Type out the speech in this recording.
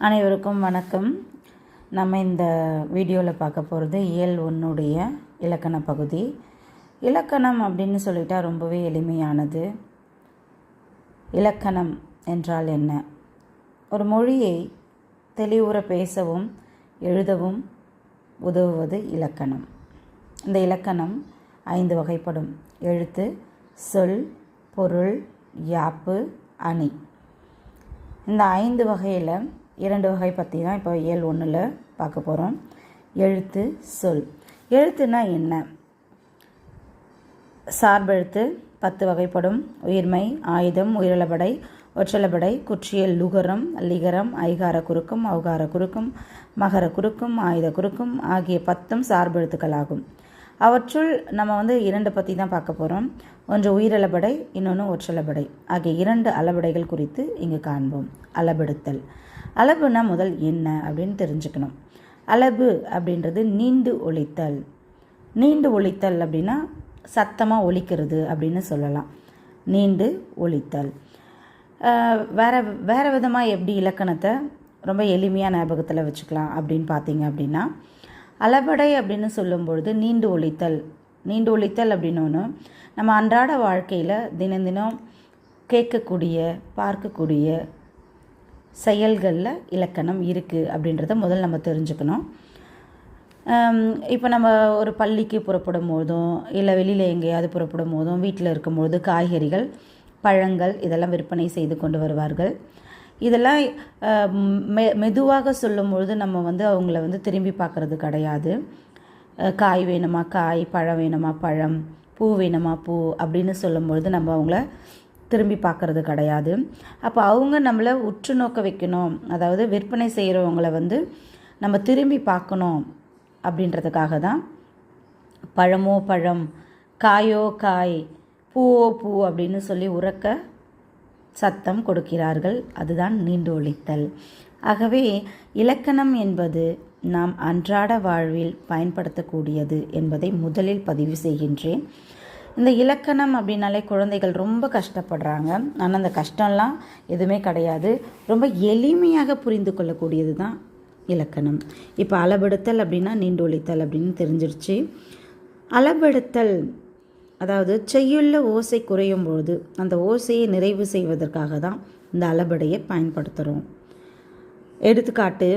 அனைவருக்கும் வணக்கம். நம்ம இந்த வீடியோவில் பார்க்க போகிறது இயல் ஒன்னுடைய இலக்கண பகுதி. இலக்கணம் அப்படின்னு சொல்லிட்டா ரொம்பவே எளிமையானது. இலக்கணம் என்றால் என்ன? ஒரு மொழியை தெளிவுற பேசவும் எழுதவும் உதவுவது இலக்கணம். இந்த இலக்கணம் ஐந்து வகைப்படும். எழுத்து சொல் பொருள் யாப்பு அணி. இந்த ஐந்து வகையில் இரண்டு வகை பற்றி தான் இப்போ இயல் ஒன்றில் பார்க்க போகிறோம் எழுத்து சொல். எழுத்துனா என்ன? சார்பெழுத்து பத்து வகைப்படும். உயிர்மை ஆயுதம் உயிரிழபடை ஒற்றலபடை குற்றியல் லுகரம் லிகரம் ஐகார குறுக்கும் அவகார குறுக்கும் மகர குறுக்கும் ஆயுத குறுக்கும் ஆகிய பத்தும் சார்பெழுத்துக்களாகும் அவற்றுள் நம்ம வந்து இரண்டு பற்றி தான் பார்க்க போகிறோம் ஒன்று உயிரளபடை இன்னொன்று ஒற்றளபடை. ஆகிய இரண்டு அளபடைகள் குறித்து இங்கு காண்போம். அளபெடுத்தல். அளபுனா முதல் என்ன அப்படின்னு தெரிஞ்சுக்கணும். அளபு அப்படின்றது நீண்டு ஒழித்தல். நீண்டு ஒழித்தல் அப்படின்னா சத்தமாக ஒழிக்கிறது அப்படின்னு சொல்லலாம். நீண்டு ஒழித்தல். வேறு வேற விதமாக எப்படி இலக்கணத்தை ரொம்ப எளிமையாக ஞாபகத்தில் வச்சுக்கலாம் அப்படின்னு பார்த்தீங்க அப்படின்னா அளபடை அப்படின்னு சொல்லும்பொழுது நீண்டு ஒழித்தல். நீண்டு ஒழித்தல் அப்படின்னு ஒன்று நம்ம அன்றாட வாழ்க்கையில் தினம் தினம் கேட்கக்கூடிய பார்க்கக்கூடிய செயல்களில் இலக்கணம் இருக்குது அப்படின்றத முதல் நம்ம தெரிஞ்சுக்கணும். இப்போ நம்ம ஒரு பள்ளிக்கு புறப்படும் போதும் இல்லை வெளியில் எங்கேயாவது புறப்படும் போதும் வீட்டில் இருக்கும்பொழுது காய்கறிகள் பழங்கள் இதெல்லாம் விற்பனை செய்து கொண்டு வருவார்கள். இதெல்லாம் மெ மெதுவாக சொல்லும் பொழுது நம்ம வந்து அவங்கள வந்து திரும்பி பார்க்குறது கிடையாது. காய் வேணுமா காய் பழம் வேணுமா பழம் பூ வேணுமா பூ அப்படின்னு சொல்லும்பொழுது நம்ம அவங்கள திரும்பி பார்க்குறது கிடையாது. அப்போ அவங்க நம்மளை உற்று நோக்க வைக்கணும். அதாவது விற்பனை செய்கிறவங்கள வந்து நம்ம திரும்பி பார்க்கணும் அப்படின்றதுக்காக தான் பழமோ பழம் காயோ காய் பூவோ பூ அப்படின்னு சொல்லி உறக்க சத்தம் கொடுக்கிறார்கள். அதுதான் நீண்டு ஆகவே இலக்கணம் என்பது நாம் அன்றாட வாழ்வில் பயன்படுத்தக்கூடியது என்பதை முதலில் பதிவு செய்கின்றேன். இந்த இலக்கணம் அப்படின்னாலே குழந்தைகள் ரொம்ப கஷ்டப்படுறாங்க. ஆனால் அந்த கஷ்டம்லாம் எதுவுமே கிடையாது. ரொம்ப எளிமையாக புரிந்து கொள்ளக்கூடியது தான் இலக்கணம். இப்போ அளபெடுத்தல் அப்படின்னா நீண்டு அப்படின்னு தெரிஞ்சிருச்சு. அளபெடுத்தல் அதாவது செய்யுள்ள ஓசை குறையும் பொழுது அந்த ஓசையை நிறைவு செய்வதற்காக தான் இந்த அளபடையை பயன்படுத்துகிறோம் எடுத்துக்காட்டு